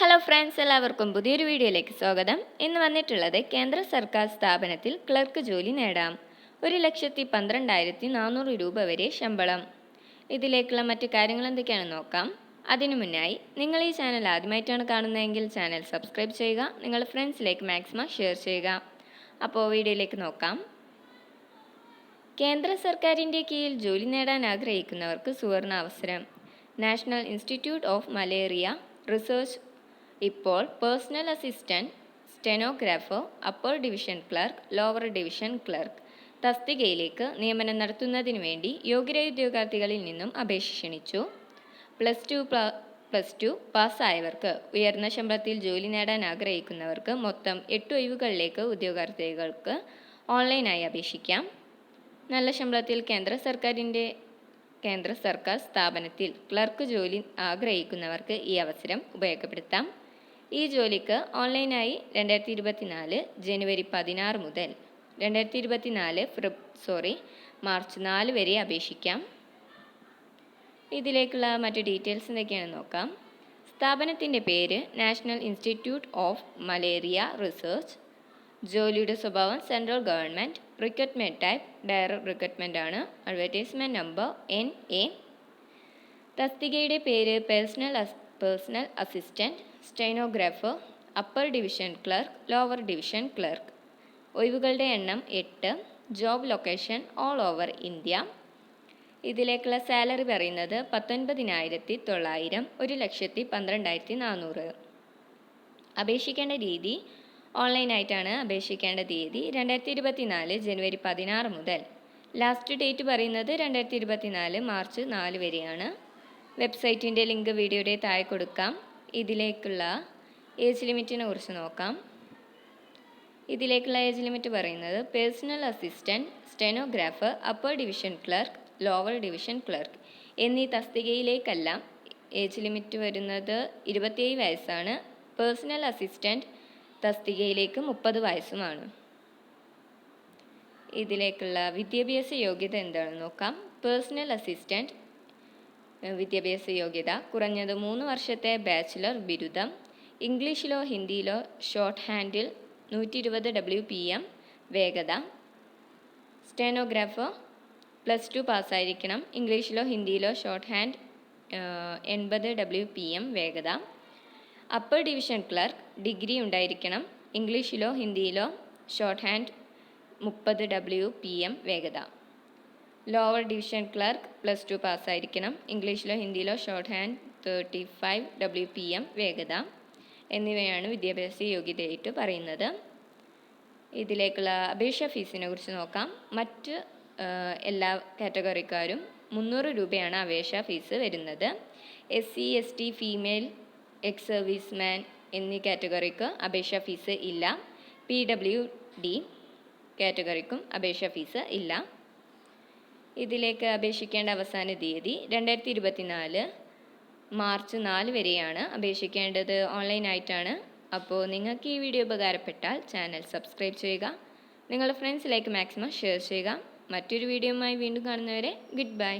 Hello friends എല്ലാവർക്കും പുതിയൊരു വീഡിയോയിലേക്ക് സ്വാഗതം. ഇന്ന് വന്നിട്ടുള്ളത് കേന്ദ്ര സർക്കാർ സ്ഥാപനത്തിൽ ക്ലർക്ക് ജോലി നേടാം. ഒരു ലക്ഷത്തി പന്ത്രണ്ടായിരത്തി നാനൂറ് രൂപ വരെ ശമ്പളം. ഇതിലേക്കുള്ള മറ്റു കാര്യങ്ങൾ എന്തൊക്കെയാണെന്ന് നോക്കാം. അതിനു മുന്നായി നിങ്ങൾ ഈ ചാനൽ ആദ്യമായിട്ടാണ് കാണുന്നതെങ്കിൽ ചാനൽ സബ്സ്ക്രൈബ് ചെയ്യുക നിങ്ങൾ ഫ്രണ്ട്സിലേക്ക് മാക്സിമം ഷെയർ ചെയ്യുക. അപ്പോൾ വീഡിയോയിലേക്ക് നോക്കാം. കേന്ദ്ര സർക്കാരിന്റെ കീഴിൽ ജോലി നേടാൻ ആഗ്രഹിക്കുന്നവർക്ക് സുവർണ അവസരം. National institute of malaria research ഇപ്പോൾ personal assistant stenographer upper division clerk lower division clerk തസ്തികയിലേക്ക് നിയമനം നടത്തുന്നതിന് വേണ്ടി യോഗ്യരായ ഉദ്യോഗാർത്ഥികളിൽ നിന്നും അപേക്ഷ ക്ഷണിച്ചു. പ്ലസ് ടു പ്ലസ് ടു പാസ്സായവർക്ക് ഉയർന്ന ശമ്പളത്തിൽ ജോലി നേടാൻ ആഗ്രഹിക്കുന്നവർക്ക് മൊത്തം എട്ട് ഒഴിവുകളിലേക്ക് ഉദ്യോഗാർത്ഥികൾക്ക് ഓൺലൈനായി അപേക്ഷിക്കാം. നല്ല ശമ്പളത്തിൽ കേന്ദ്ര സർക്കാരിന്റെ കേന്ദ്ര സർക്കാർ സ്ഥാപനത്തിൽ ക്ലർക്ക് ജോലി ആഗ്രഹിക്കുന്നവർക്ക് ഈ അവസരം ഉപയോഗപ്പെടുത്താം. ഈ ജോലിക്ക് ഓൺലൈനായി രണ്ടായിരത്തി ഇരുപത്തിനാല് ജനുവരി പതിനാറ് മുതൽ രണ്ടായിരത്തി ഇരുപത്തിനാല് ഫെബ് സോറി മാർച്ച് നാല് വരെ അപേക്ഷിക്കാം. ഇതിലേക്കുള്ള മറ്റു ഡീറ്റെയിൽസ് എന്തൊക്കെയാണെന്ന് നോക്കാം. സ്ഥാപനത്തിന്റെ പേര് National Institute of Malaria Research. ജോലിയുടെ സ്വഭാവം central government. Recruitment type direct recruitment ആണ്. Advertisement number N A. തസ്തികയുടെ പേര് personal personal assistant stenographer upper division clerk lower division clerk ഒഴിവുകളുടെ എണ്ണം എട്ട് job location all over India ഇതിലേക്കുള്ള സാലറി പറയുന്നത് പത്തൊൻപതിനായിരത്തി തൊള്ളായിരം ഒരു ലക്ഷത്തി പന്ത്രണ്ടായിരത്തി നാനൂറ് അപേക്ഷിക്കേണ്ട രീതി ഓൺലൈനായിട്ടാണ് അപേക്ഷിക്കേണ്ട തീയതി രണ്ടായിരത്തി ഇരുപത്തിനാല് ജനുവരി പതിനാറ് മുതൽ. ലാസ്റ്റ് ഡേറ്റ് പറയുന്നത് രണ്ടായിരത്തി ഇരുപത്തിനാല് മാർച്ച് നാല് വരെയാണ്. വെബ്സൈറ്റിന്റെ ലിങ്ക് വീഡിയോയുടെ താഴെ കൊടുക്കാം. ഇതിലേക്കുള്ള ഏജ് ലിമിറ്റിനെ കുറിച്ച് നോക്കാം. ഇതിലേക്കുള്ള ഏജ് ലിമിറ്റ് പറയുന്നത് personal assistant stenographer upper division clerk lower division clerk എന്നീ തസ്തികയിലേക്കല്ല ഏജ് ലിമിറ്റ് വരുന്നത് ഇരുപത്തിയേഴ് വയസ്സാണ്. പേഴ്സണൽ അസിസ്റ്റന്റ് തസ്തികയിലേക്ക് മുപ്പത് വയസ്സുമാണ്. ഇതിലേക്കുള്ള വിദ്യാഭ്യാസ യോഗ്യത എന്താണെന്ന് നോക്കാം. പേഴ്സണൽ അസിസ്റ്റന്റ് വിദ്യാഭ്യാസ യോഗ്യത കുറഞ്ഞത് മൂന്ന് വർഷത്തെ ബാച്ചിലർ ബിരുദം ഇംഗ്ലീഷിലോ ഹിന്ദിയിലോ ഷോർട്ട് ഹാൻഡിൽ നൂറ്റി ഇരുപത് ഡബ്ല്യു പി എം വേഗത സ്റ്റെനോഗ്രാഫർ പ്ലസ് ടു പാസ്സായിരിക്കണം ഇംഗ്ലീഷിലോ ഹിന്ദിയിലോ ഷോർട്ട് ഹാൻഡ് എൺപത് ഡബ്ല്യു പി എം വേഗത അപ്പർ ഡിവിഷൻ ക്ലർക്ക് ഡിഗ്രി ഉണ്ടായിരിക്കണം ഇംഗ്ലീഷിലോ ഹിന്ദിയിലോ ഷോർട്ട് ഹാൻഡ് മുപ്പത് ഡബ്ല്യു പി എം വേഗത. Lower division clerk plus two പാസ്സായിരിക്കണം ഇംഗ്ലീഷിലോ ഹിന്ദിയിലോ shorthand thirty five W P M വേഗത എന്നിവയാണ് വിദ്യാഭ്യാസ യോഗ്യതയായിട്ട് പറയുന്നത്. ഇതിലേക്കുള്ള അപേക്ഷ ഫീസിനെ കുറിച്ച് നോക്കാം. മറ്റ് എല്ലാ കാറ്റഗറിക്കാരും മുന്നൂറ് രൂപയാണ് അപേക്ഷ ഫീസ് വരുന്നത്. S C S T female ex serviceman എന്നീ കാറ്റഗറിക്ക് അപേക്ഷ ഫീസ് ഇല്ല. പി ഡബ്ല്യു ഡി കാറ്റഗറിക്കും അപേക്ഷ ഫീസ് ഇല്ല. ഇതിലേക്ക് അപേക്ഷിക്കേണ്ട അവസാന തീയതി രണ്ടായിരത്തി ഇരുപത്തിനാല് മാർച്ച് നാല് വരെയാണ് അപേക്ഷിക്കേണ്ടത് ഓൺലൈനായിട്ടാണ് അപ്പോൾ നിങ്ങൾക്ക് ഈ വീഡിയോ ഉപകാരപ്പെട്ടാൽ ചാനൽ സബ്സ്ക്രൈബ് ചെയ്യുക. നിങ്ങളുടെ ഫ്രണ്ട്സിലേക്ക് മാക്സിമം ഷെയർ ചെയ്യുക. മറ്റൊരു വീഡിയോയുമായി വീണ്ടും കാണുന്നവരെ ഗുഡ് ബൈ